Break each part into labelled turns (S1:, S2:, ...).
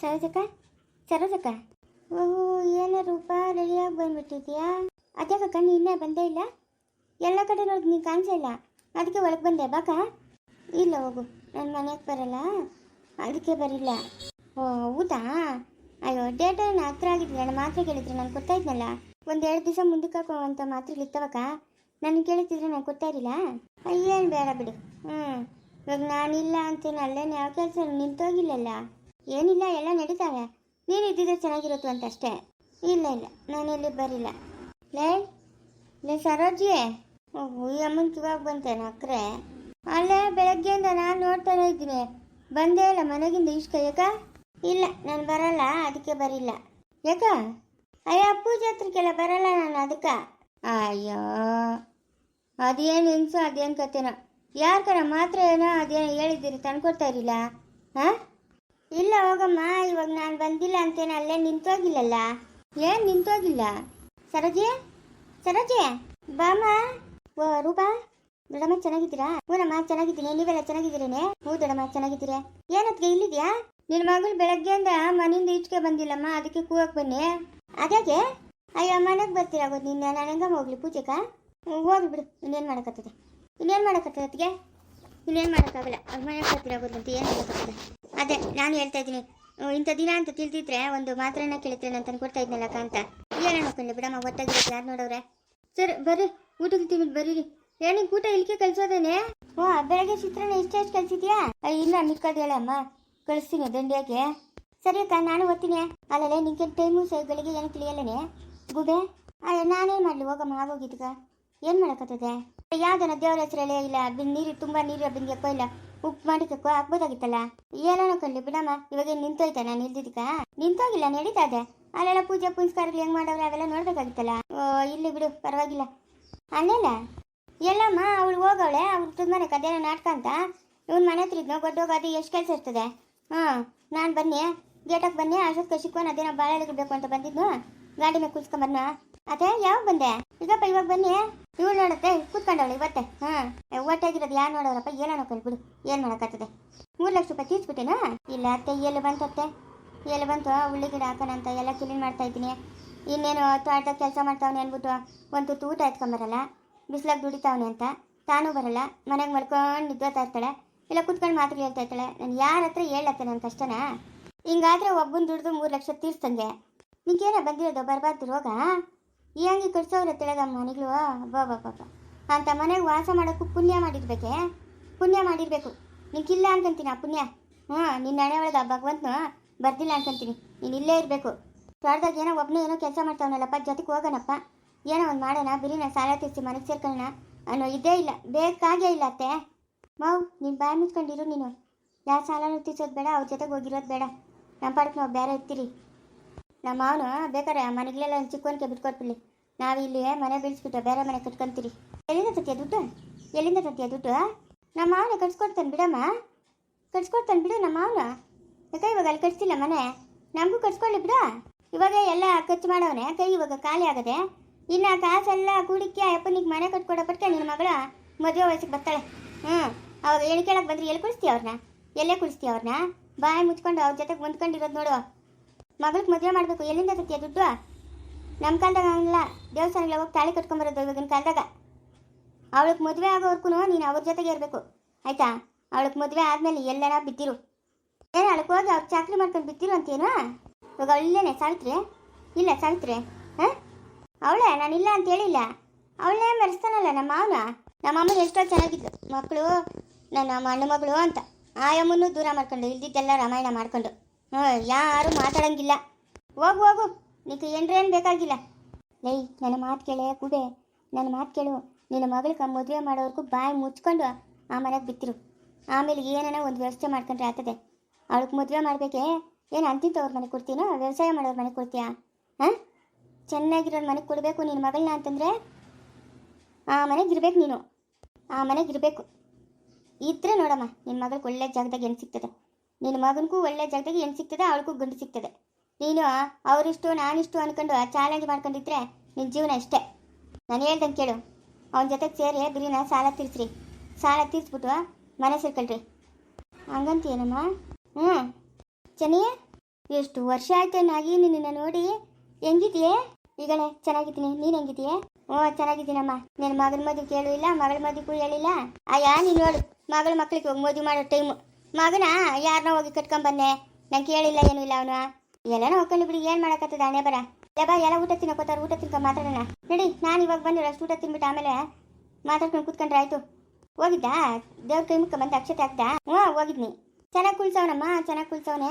S1: ಸರೋಜಕ್ಕ? ಸರೋಜಕ್ಕ? ಓಹೋ ಏನ ರೂಪ ರೆಡಿಯಾಗಿ ಬಂದ್ಬಿಟ್ಟಿದ್ಯಾ ಅದ್ಯಾಕಕ್ಕ ನೀ ಇನ್ನೇ ಬಂದೇ ಇಲ್ಲ? ಎಲ್ಲ ಕಡೆ ನೀನು ಕಾಣಿಸೇ ಇಲ್ಲ. ಅದಕ್ಕೆ ಒಳಗೆ ಬಂದೆ, ಬಾಕ? ಇಲ್ಲ ಹೋಗು ನನ್ನ ಮನೆಗೆ ಬರಲ್ಲ. ಅದಕ್ಕೆ ಬರಿಲ್ಲ. ಓ, ಹೌದಾ? ಅಯ್ಯೋ, ಡೇಟ್ ಏನು ಹತ್ರ ಆಗಿದ್ರೆ ನಾನು ಮಾತ್ರೆ ಕೇಳಿದ್ರೆ ನಾನು ಕೊಡ್ತಾ ಇದ್ನಲ್ಲ. ಒಂದು ಎರಡು ದಿವಸ ಮುಂದಕ್ಕೆ ಹಾಕೋ ಅಂತ ಮಾತ್ರೆಗಳು ಇತ್ತವಕ್ಕ ನಾನು ಕೇಳಿತಿದ್ರೆ ನಾನು ಕೊಡ್ತಾ ಇರಲಿಲ್ಲ? ಏನು ಬೇಡ ಬಿಡು. ಹ್ಞೂ ಇವಾಗ ನಾನಿಲ್ಲ ಅಂತೇನು ಅಲ್ಲೇನು, ಯಾವ ಕೆಲಸ ನಿಂತೋಗಿಲ್ಲಲ್ಲ? ಏನಿಲ್ಲ, ಎಲ್ಲ ನಡೀತಾವೆ. ನೀನು ಇದ್ದಿದ್ರೆ ಚೆನ್ನಾಗಿರುತ್ತೆ ಅಂತ ಅಷ್ಟೇ ಇಲ್ಲ ಇಲ್ಲ, ನಾನು ಇಲ್ಲಿ ಬರಿಲ್ಲ. ಲೇ ಲೇ ಸರೋಜಿ ಓಹೋ, ಈ ಅಮ್ಮನ ಕಿವಾಗ ಬಂತೆ ನಕ್ರೆ. ಅಲ್ಲೇ ಬೆಳಗ್ಗೆಯಿಂದ ನಾನು ನೋಡ್ತಾನೆ ಇದ್ದೀನಿ. ಬಂದೇ ಇಲ್ಲ, ಮನೆಗಿಂದ ಇಷ್ಟ ಯಾಕ ಇಲ್ಲ, ನಾನು ಬರಲ್ಲ, ಅದಕ್ಕೆ ಬರಿಲ್ಲ. ಯಾಕ ಅಯ್ಯ, ಅಪ್ಪು ಜಾತ್ರಿಗೆಲ್ಲ ಬರಲ್ಲ ನಾನು ಅದಕ್ಕೆ? ಅಯ್ಯೋ, ಅದೇನು ಹೆಂಗಸು, ಅದೇನು ಕತೆನೋ. ಯಾರ ಕಡೆ ಮಾತ್ರ ಏನೋ ಅದೇನೋ ಹೇಳಿದ್ದೀರಿ, ತಂದ್ಕೊಡ್ತಾ ಇರಲಿಲ್ಲ ಹಾಂ? ಇಲ್ಲ ಹೋಗಮ್ಮ, ಇವಾಗ ನಾನು ಬಂದಿಲ್ಲ ಅಂತೇನು ಅಲ್ಲೇ ನಿಂತೋಗಿಲ್ಲಲ್ಲ ಏನು ನಿಂತೋಗಿಲ್ಲ ಸರೋಜೆ? ಸರೋಜೆ? ಬಾಮ ಓ, ರೂಪಾ? ದೊಡ್ಡಮ್ಮ, ಚೆನ್ನಾಗಿದ್ದೀರಾ? ಹ್ಞೂನಮ್ಮ ಚೆನ್ನಾಗಿದ್ದೀನಿ. ನೀವೆಲ್ಲ ಚೆನ್ನಾಗಿದ್ದೀರೇನೆ? ಹ್ಞೂ ದೊಡ್ಡಮ್ಮ, ಚೆನ್ನಾಗಿದ್ದೀರಾ. ಏನತ್ಗೆ, ಇಲ್ಲಿದ್ಯಾ? ನಿನ್ನ ಮಗಳು ಬೆಳಗ್ಗೆಯಿಂದ ಮನೆಯಿಂದ ಈಚೆಗೆ ಬಂದಿಲ್ಲಮ್ಮ, ಅದಕ್ಕೆ ಕೂಗಕ್ಕೆ ಬನ್ನಿ. ಅದಾಗೆ ಅಯ್ಯೋ, ಮನೆಗೆ ಬರ್ತೀರಾ ಗೊತ್ತು ನಿನ್ನ? ನಾನು ಹೆಂಗಮ್ಮ ಹೋಗ್ಲಿ ಪೂಜೆಗ? ಹೋಗಿ ಬಿಡು. ಇನ್ನೇನು ಮಾಡೋಕ್ಕತ್ತದೆ ಇನ್ನೇನು ಮಾಡೋಕ್ಕತ್ತದೆ ಅದಕ್ಕೆ ಇನ್ನೇನು ಮಾಡೋಕ್ಕಾಗಲ್ಲ. ಅವ್ರ ಮನೆಗೆ ಬರ್ತೀರಾ ಗೊತ್ತಂತ ಏನು ಮಾಡೋಕ್ಕಾಗಲ್ಲ ಅದೇ ನಾನು ಹೇಳ್ತಾ ಇದ್ದೀನಿ. ಇಂಥ ದಿನ ಅಂತ ತಿಳಿದಿದ್ರೆ ಒಂದು ಮಾತ್ರನ ಕೇಳ್ತೇನೆ ಅಂತ ಕೊಡ್ತಾ ಇದ್ನಲ್ಲ ಅಂತ. ಏನೋ ಹೋಗ್ಕೊಂಡು ಬಿಡಮ್ಮ ಒಟ್ಟಾಗಿರೋದು ಯಾರು ನೋಡೋರೆ ಸರ್ ಬರ್ರಿ ಊಟಕ್ಕೆ ತಿನ್ನಿಟ್ಟು ಬರೀರಿ. ಏನಿಗೆ ಊಟ ಇಲ್ಲಿಗೆ ಕಳ್ಸೋದೇನೆ? ಹಾ ಬೆಳಗ್ಗೆ ಚಿತ್ರಾನ್ನ ಇಷ್ಟೇ ಎಷ್ಟು ಕಳ್ಸಿದ್ಯಾ? ಅಯ್ಯ, ಇಲ್ಲ ಮಿಕ್ಕದು ಹೇಳಮ್ಮ. ಕಳಿಸ್ತೀನಿ ದಂಡಿಯಾಗೆ. ಸರಿ ಅಕ್ಕ ನಾನು ಓದ್ತೀನಿ. ಅಲ್ಲಲ್ಲೇ ನಿಂಗೆ ಟೈಮು ಬೆಳಿಗ್ಗೆ ಏನು ತಿಳಿಯಲ್ಲನೇ? ಗುಬೆ? ಅಲ್ಲ ನಾನೇನು ಮಾಡಲಿ? ಹೋಗಮ್ಮ ಆಗೋಗಿದ್ಗ ಏನು ಮಾಡೋಕ್ಕತ್ತದೆ ಯಾವ್ದನ ದೇವ್ರ ಹೆಸರಲ್ಲೇ ಇಲ್ಲ ನೀರು, ತುಂಬ ನೀರು ಬಿಂದಿಯಕ್ಕೋ ಇಲ್ಲ, ಉಪ್ಪು ಮಾಡಿಕಕ್ಕೋ ಹಾಕ್ಬೋದಾಗಿತ್ತಲ್ಲ? ಏನೋ ಕಳ್ಳಿ ಬಿಡಮ್ಮ, ಇವಾಗ ನಿಂತೋಯ್ತ ನಾನು ಇಲ್ದಿದ್ದಕ್ಕ? ನಿಂತೋಗಿಲ್ಲ ನಡೀತಾ ಇದೆ? ಅಲ್ಲೆಲ್ಲ ಪೂಜೆ, ಪುನಸ್ಕಾರಗಳು ಹೆಂಗ್ ಮಾಡವ್ರೆ ಅವೆಲ್ಲ ನೋಡ್ಬೇಕಾಗಿತ್ತಲ್ಲ? ಇಲ್ಲಿ ಬಿಡು, ಪರವಾಗಿಲ್ಲ. ಅಲ್ಲೆಲ್ಲ ಎಲ್ಲಮ್ಮ, ಅವಳು ಹೋಗವಳೆ, ಅವ್ಳು ತುಂಬಾನೇ ಕದೇನ ನಾಟಕ ಅಂತ? ಇವನ್ ಮನೆ ಹತ್ರ ಇದ್ನೋ ಗೊಡ್ಡೋಗ ಅದು ಎಷ್ಟು ಕೆಲಸ ಇರ್ತದೆ? ಹಾಂ ನಾನು ಬನ್ನಿ ಗೇಟಕ್ಕೆ ಬನ್ನಿ ಅಶೋಕ್ ಕಶಿಕೋ ಅದೇನ ಬಾಳೆ ಬೇಕು ಅಂತ ಬಂದಿದ್ನು? ಗಾಡಿ ಮೇಲೆ ಕುಲ್ಸ್ಕೊಂಬರ್ನ ಅದೇ ಯಾವಾಗ ಬಂದೆ? ಇದಪ್ಪ ಇವಾಗ ಬನ್ನಿ. ಇವಳು ನೋಡತ್ತೆ, ಕೂತ್ಕೊಂಡವಳು ಇವತ್ತೆ. ಹಾಂ ಒಟ್ಟಾಗಿರೋದು ಯಾರು ನೋಡೋರಪ್ಪ? ಏನೋ ನೋಡ್ಕೊಂಡು ಬಿಡು ಏನು ಮಾಡೋಕ್ಕಾಗ್ತದೆ? ಮೂರು ಲಕ್ಷ ರೂಪಾಯಿ ತೀರ್ಸ್ಬಿಟ್ಟೇನಾ? ಇಲ್ಲ ಅತ್ತೆ, ಎಲ್ಲಿ ಬಂತತ್ತೆ ಎಲ್ಲಿ ಬಂತು? ಉಳ್ಳಿ ಗಿಡ ಹಾಕೋಣ ಅಂತ ಎಲ್ಲ ಕ್ಲೀನ್ ಮಾಡ್ತಾ ಇದ್ದೀನಿ. ಇನ್ನೇನು ತೋಟದ ಕೆಲಸ ಮಾಡ್ತಾವನೆ ಅಂದ್ಬಿಟ್ಟು ಒಂದು ತುತ್ತು ಊಟ ಎತ್ಕೊಂಬರಲ್ಲ? ಬಿಸ್ಲಾಗಿ ದುಡಿತಾವನೆ ಅಂತ? ತಾನೂ ಬರಲ್ಲ, ಮನೆಗೆ ಮಲ್ಕೊಂಡು ನಿದ್ದೋತಾ ಇರ್ತಾಳೆ. ಇಲ್ಲ ಕುತ್ಕೊಂಡು ಮಾತ್ರ ಹೇಳ್ತಾ ಇರ್ತಾಳೆ. ನಾನು ಯಾರ ಹತ್ರ ಹೇಳತ್ತೆ ನನ್ನ ಕಷ್ಟನ? ಹಿಂಗಾದ್ರೆ ಒಬ್ಬನ ದುಡ್ದು ಮೂರು ಲಕ್ಷ ತೀರ್ಸ್ತಂಗೆ. ನಿಂಗೇನೋ ಬಂದಿರೋದು, ಬರಬಾರ್ದು ರೋಗ? ಈ ಅಂಗಿ ಕಟ್ಸೋರೆ ತಿಳಿದ ಮನೆಗಳು? ಬಾಬಾ ಅಂತ ಮನೆಗೆ ವಾಸ ಮಾಡೋಕ್ಕೂ ಪುಣ್ಯ ಮಾಡಿರ್ಬೇಕೆ? ಪುಣ್ಯ ಮಾಡಿರ್ಬೇಕು. ನಿಂಗಿಲ್ಲ ಅಂತಂತೀನಿ ಆ ಪುಣ್ಯ? ಹ್ಞೂ, ನಿನ್ನ ಹಣೆ ಒಳಗೆ ಭಗವಂತನ ಬರ್ತಿಲ್ಲ ಅನ್ಕೊಂತೀನಿ ನೀನು ಇಲ್ಲೇ ಇರಬೇಕು. ತೋಟದಾಗ ಏನೋ ಒಬ್ಬನೇ ಏನೋ ಕೆಲಸ ಮಾಡ್ತಾವನಲ್ಲಪ್ಪ, ಜೊತೆಗೆ ಹೋಗೋಣಪ್ಪ. ಏನೋ ಒಂದು ಮಾಡೋಣ, ಬಿರಿನ ಸಾಲ ತೀರಿಸಿ ಮನೆಗೆ ಸೇರ್ಕೊಳ್ಳೋಣ ಅನ್ನೋ ಇದೇ ಇಲ್ಲ. ಬೇಕಾಗೇ ಇಲ್ಲ ಅತ್ತೆ. ಮಾವು ನೀನು ಬಾಯಿ ಮುಚ್ಕೊಂಡಿರು ನೀನು. ಯಾರು ಸಾಲನೂ ತೀರ್ಸೋದು ಬೇಡ, ಅವ್ರ ಜೊತೆಗೆ ಹೋಗಿರೋದು ಬೇಡ. ನಮ್ಮ ಪಾಡಕ್ಕೆ ನಾವು ಬೇರೆ ಇರ್ತೀರಿ. ನಮ್ಮ ಅವನು, ಬೇಕಾದ್ರೆ ಆ ಮನೆಗಳೆಲ್ಲ ಚಿಕ್ಕವನಿಗೆ ಬಿಟ್ಕೊಟ್ಬಿಡ್ಲಿ ನಾವು ಇಲ್ಲಿ ಮನೆ ಬೀಳಿಸ್ಬಿಟ್ಟು ಬೇರೆ ಮನೆ ಕಟ್ಕೊಂತೀರಿ. ಎಲ್ಲಿಂದ ಸತ್ಯ ದುಡ್ಡು? ಎಲ್ಲಿಂದ ಸತ್ಯ ದುಡ್ಡು? ನಮ್ಮ ಅವನ ಕಟ್ಸ್ಕೊಡ್ತಾನೆ ಬಿಡಮ್ಮ. ಕಟ್ಸ್ಕೊಡ್ತಾನೆ ಬಿಡು ನಮ್ಮ ಅವನು. ಯಾಕೆ ಇವಾಗ ಅಲ್ಲಿ ಕಟ್ಸಿಲ್ಲ ಮನೆ. ನಮಗೂ ಕಟ್ಸ್ಕೊಳ್ಳಿ ಬಿಡು. ಇವಾಗ ಎಲ್ಲ ಖರ್ಚು ಮಾಡೋವನೆ. ಕೈ ಇವಾಗ ಖಾಲಿ ಆಗದೆ. ಇನ್ನು ಕಾಸೆಲ್ಲ ಕೂಡಿಕ್ಕೆ ಅಪ್ಪನಿಗೆ ಮನೆ ಕಟ್ಕೊಡೋ ಪಟ್ಕೆ ನಿನ್ನ ಮಗಳ ಮದುವೆ ವಯಸ್ಸಿಗೆ ಬರ್ತಾಳೆ. ಹ್ಞೂ ಅವಾಗ ಏನು ಕೇಳಕ್ಕೆ ಬಂದ್ರೆ? ಎಲ್ಲಿ ಕುಡಿಸ್ತೀಯ ಅವ್ರನ್ನ? ಎಲ್ಲೇ ಕುಡಿಸ್ತೀಯ ಅವ್ರನ್ನ? ಬಾಯಿ ಮುಚ್ಕೊಂಡು ಅವ್ರ ಜೊತೆಗೆ ಹೊಂದ್ಕೊಂಡಿರೋದು ನೋಡು. ಮಗಳಿಗೆ ಮದುವೆ ಮಾಡಬೇಕು, ಎಲ್ಲಿಂದ ತತ್ತೀಯ ದುಡ್ಡು? ನಮ್ಮ ಕಾಲದಾಗ ಹಂಗಿಲ್ಲ. ದೇವಸ್ಥಾನಗಳ ಹೋಗಿ ತಾಳಿ ಕಟ್ಕೊಂಬರೋದು ಇವಾಗಿನ ಕಾಲದಾಗ. ಅವಳಿಗೆ ಮದುವೆ ಆಗೋವರ್ಗೂ ನೀನು ಅವ್ರ ಜೊತೆಗೆ ಇರಬೇಕು. ಆಯ್ತಾ? ಅವಳಿಗೆ ಮದುವೆ ಆದಮೇಲೆ ಎಲ್ಲರ ಬಿದ್ದಿರು. ಏನು ಅವಳಿಗೆ ಹೋಗಿ ಅವ್ರು ಚಾಕ್ರಿ ಮಾಡ್ಕೊಂಡು ಬಿದ್ದಿರು ಅಂತೇನು? ಇವಾಗ ಅವಳಿಲ್ಲೇನೆ ಸಾವಿತ್ರಿ? ಇಲ್ಲ, ಸಾವಿತ್ರಿ. ಹಾಂ? ಅವಳೇ ಇಲ್ಲ ಅಂತ ಹೇಳಿಲ್ಲ. ಅವಳೇ ಮರೆಸ್ತಾನಲ್ಲ ನಮ್ಮ ಮಾವನ? ನಮ್ಮ ಅಮ್ಮನ ಎಷ್ಟೋ ಚೆನ್ನಾಗಿದ್ದು ಮಕ್ಕಳು, ನನ್ನ ಅಣ್ಣ ಮಗಳು ಅಂತ. ಆಯಮ್ಮನ್ನು ದೂರ ಮಾಡ್ಕೊಂಡು, ಇಲ್ದಿದ್ದೆಲ್ಲ ರಾಮಾಯಣ ಮಾಡ್ಕೊಂಡು. ಯಾರು ಮಾತಾಡಂಗಿಲ್ಲ. ಹೋಗು ಹೋಗು. ನೀವು ಏನ್ರೇನು ಬೇಕಾಗಿಲ್ಲ. ಲೈ, ನನ್ನ ಮಾತು ಕೇಳೆ ಕುಬೆ ನನ್ನ ಮಾತು ಕೇಳು. ನಿನ್ನ ಮಗಳಿಗೆ ಮದುವೆ ಮಾಡೋವರೆಗೂ ಬಾಯಿ ಮುಚ್ಕೊಂಡು ಆ ಮನೆಗೆ ಬಿತ್ತಿರು. ಆಮೇಲೆ ಏನನ ಒಂದು ವ್ಯವಸ್ಥೆ ಮಾಡ್ಕೊಂಡ್ರೆ ಆಗ್ತದೆ ಅವಳಿಗೆ ಮದುವೆ ಮಾಡಬೇಕೆ? ಏನು ಅಂತಿಂತವ್ರ ಮನೆಗೆ ಕೊಡ್ತೀನೋ? ವ್ಯವಸಾಯ ಮಾಡೋರ ಮನೆಗೆ ಕೊಡ್ತೀಯಾ? ಹಾಂ? ಚೆನ್ನಾಗಿರೋರು ಮನೆಗೆ ಕೊಡಬೇಕು ನಿನ್ನ ಮಗಳನ್ನ ಅಂತಂದರೆ? ಆ ಮನೆಗೆ ಇರ್ಬೇಕು ನೀನು. ಆ ಮನೆಗೆ ಇರಬೇಕು. ಇದ್ರೆ ನೋಡಮ್ಮ ನಿನ್ನ ಮಗಳಿಗೆ ಒಳ್ಳೆ ಜಾಗದಾಗ ಏನು ಸಿಗ್ತದೆ? ನಿನ್ನ ಮಗನಿಗೂ ಒಳ್ಳೆ ಜಾಗದಾಗ ಏನು ಸಿಗ್ತದೆ, ಅವಳಿಗೂ ಗಂಡು ಸಿಗ್ತದೆ. ನೀನು, ಅವರಿಷ್ಟು, ನಾನಿಷ್ಟು ಅನ್ಕೊಂಡು ಚಾಲೆಂಜ್ ಮಾಡ್ಕೊಂಡಿದ್ರೆ ನಿನ್ನ ಜೀವನ ಅಷ್ಟೇ. ನಾನು ಹೇಳ್ದಂಗೆ ಕೇಳು. ಅವನ ಜೊತೆಗೆ ಸೇರಿ ಬಿರಿನ ಸಾಲ ತೀರ್ಸ್ರಿ. ಸಾಲ ತೀರಿಸ್ಬಿಟ್ಟು, ಮನೆ ಸೇರ್ಕೊಳ್ರಿ. ಹಂಗಂತೀಯನಮ್ಮ ಹ್ಞೂ ಚೆನ್ನಿ, ಎಷ್ಟು ವರ್ಷ ಆಯ್ತು ನಾಗಿ ನಿನ್ನ ನೋಡಿ. ಹೆಂಗಿದೆಯೇ ಈಗಲೇ ಚೆನ್ನಾಗಿದ್ದೀನಿ. ನೀನು ಹೆಂಗಿದೆಯೇ ಹ್ಞೂ, ಚೆನ್ನಾಗಿದ್ದೀನಮ್ಮ. ನಿನ್ನ ಮಗನ ಮದುವೆ ಕೇಳು ಇಲ್ಲ, ಮಗಳ ಮದುವೆಗೂ ಹೇಳಿಲ್ಲ. ಅಯ್ಯ, ನೀನು ನೋಡು. ಮಗಳ ಮಕ್ಳಿಗೆ ಹೋಗಿ ಮದುವೆ ಮಾಡೋ ಟೈಮು. ಮಗನ ಯಾರನ್ನ ಹೋಗಿ ಕಟ್ಕೊಂಬನ್ನೆ ನಂಗೆ ಕೇಳಿಲ್ಲ, ಏನೂ ಇಲ್ಲ ಅವನು. ಎಲ್ಲಾನು ಹೋಗ್ಕೊಂಡು ಬಿಡಿ, ಏನು ಮಾಡಕತ್ತದ ಅಣೆ ಬರ. ಬಾ, ಎಲ್ಲ ಊಟ ತಿನ್ನಕೋತಾರ ಊಟ ತಿನ್ಕೊ ಮಾತಾಡೋಣ. ನಡಿ, ನಾನು ಇವಾಗ ಬಂದಿರೋ ಅಷ್ಟು ಊಟ ತಿನ್ಬಿಟ್ಟು ಆಮೇಲೆ ಮಾತಾಡ್ಕೊಂಡು ಕೂತ್ಕೊಂಡ್ರೆ ಆಯ್ತು. ಹೋಗಿದ್ದಾ ದೇವ್ರ ಕೈ ಮುಖ ಬಂದು, ಅಕ್ಷತೆ ಆಗ್ದ ಹ್ಞೂ, ಹೋಗಿದ್ನಿ. ಚೆನ್ನಾಗಿ ಕುಳ್ಸವನಮ್ಮ, ಚೆನ್ನಾಗಿ ಕುಳ್ಸವನೆ.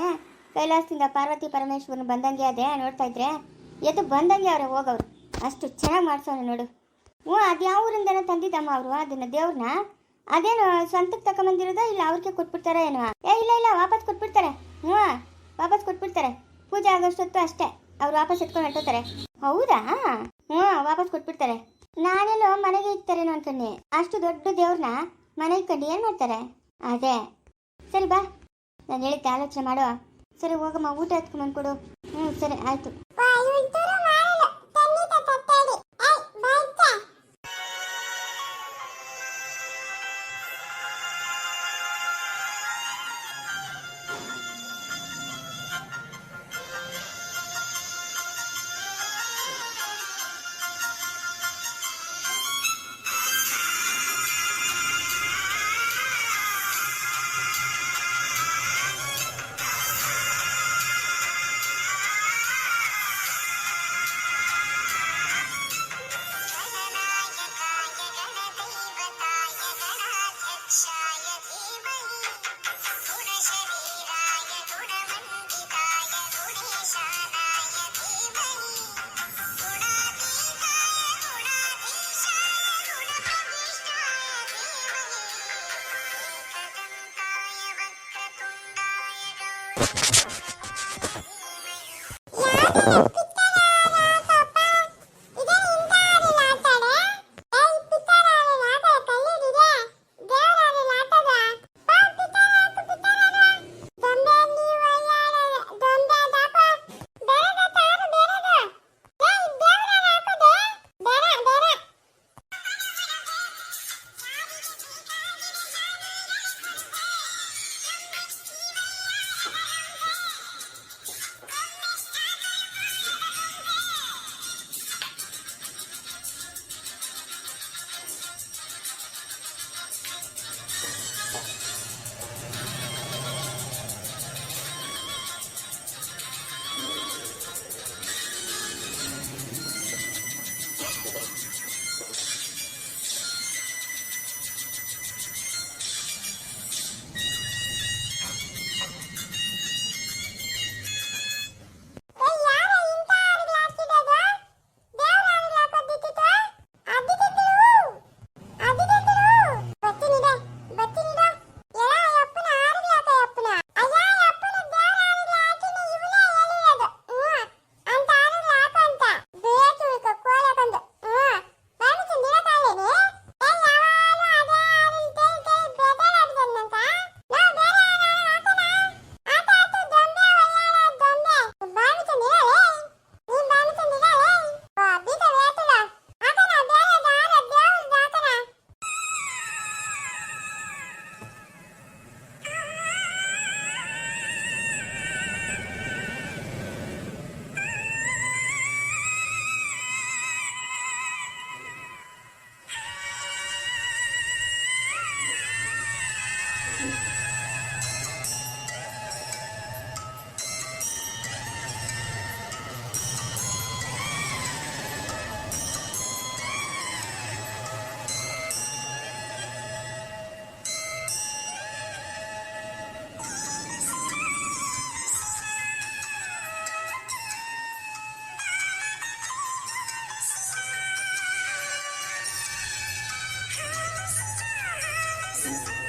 S1: ಕೈಲಾಸದಿಂದ ಪಾರ್ವತಿ ಪರಮೇಶ್ವರನ ಬಂದಂಗೆ ಅದೇ, ನೋಡ್ತಾ ಇದ್ರೆ. ಎದ್ದು ಬಂದಂಗೆ ಅವ್ರೆ, ಹೋಗವ್ರು. ಅಷ್ಟು ಚೆನ್ನಾಗಿ ಮಾಡ್ಸೋಣ ನೋಡು. ಹ್ಞೂ ಅದು ಯಾವ ತಂದಿದ್ದಮ್ಮ ಅವರು, ಅದನ್ನ ದೇವ್ರನ್ನ ಅದೇನು ಸ್ವಂತಕ್ಕೆ ತಗೊಂಬಂದಿರೋದಾ ಇಲ್ಲ, ಅವ್ರಿಗೆ ಕೊಟ್ಬಿಡ್ತಾರ ಏನೋ? ಏ, ಇಲ್ಲ ಇಲ್ಲ, ವಾಪಸ್ ಕೊಟ್ಬಿಡ್ತಾರೆ. ಹ್ಞೂ, ವಾಪಸ್ ಕೊಟ್ಬಿಡ್ತಾರೆ. ಪೂಜೆ ಆಗೋಷ್ಟೊತ್ತು ಅಷ್ಟೇ. ಅವ್ರು ವಾಪಸ್ ಎತ್ಕೊಂಡು ಹೊರಟೋತಾರೆ ಹೌದಾ? ಹ್ಞೂ, ವಾಪಸ್ ಕೊಟ್ಬಿಡ್ತಾರೆ. ನಾನೆಲ್ಲೋ ಮನೆಗೆ ಇಕ್ತಾರೇನೋ ಅನ್ಕೊಂಡೆ. ಅಷ್ಟು ದೊಡ್ಡ ದೇವ್ರನ್ನ ಮನೆಗೆ ಕಂಡು ಏನು ಮಾಡ್ತಾರೆ? ಅದೇ. ಸರಿ, ಬಾ. ನಾನು ಹೇಳಿದ್ದೆ, ಆಲೋಚನೆ ಮಾಡುವ ಸರಿ, ಹೋಗಮ್ಮ, ಊಟ ಎತ್ಕೊಂಡ್ ಕೊಡು ಹ್ಞೂ, ಸರಿ, ಆಯ್ತು.
S2: ಯಾಕೆ Texas.